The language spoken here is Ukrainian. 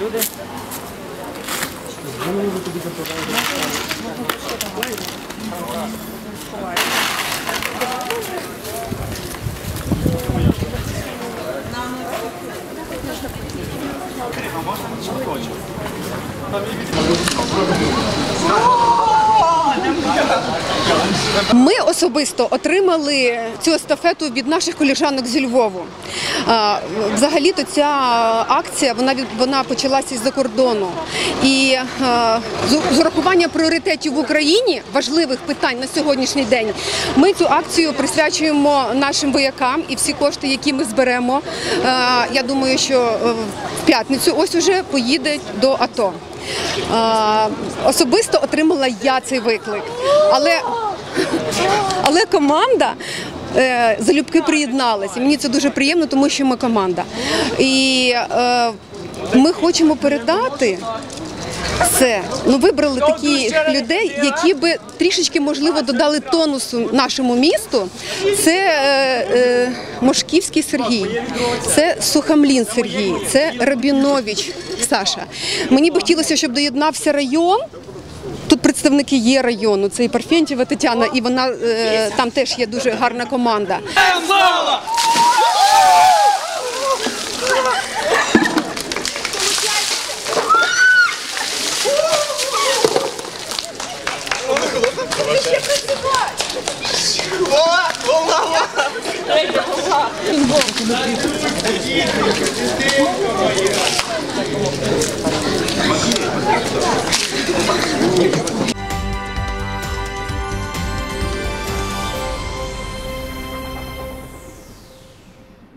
люди. Ми особисто отримали цю естафету від наших коліжанок зі Львову. Взагалі-то ця акція вона вона почалася з-за кордону. І з- з урахування пріоритетів в Україні важливих питань на сьогоднішній день. Ми цю акцію присвячуємо нашим воякам і всі кошти, які ми зберемо. Я думаю, що е, в п'ятницю ось уже поїде до АТО. Особисто отримала я цей виклик, але але команда е, залюбки приєдналася. Мені це дуже приємно, тому що ми команда. І е, ми хочемо передати. Це ну вибрали таких людей, які би трішечки можливо додали тонусу нашому місту. Це е, е, Мошківський Сергій, це Сухамлін Сергій, це Рабінович Саша. Мені би хотілося, щоб доєднався район. Тут представники є району, це і Парфєнтєва Тетяна, і вона е, там теж є дуже гарна команда. Thank you. よかった。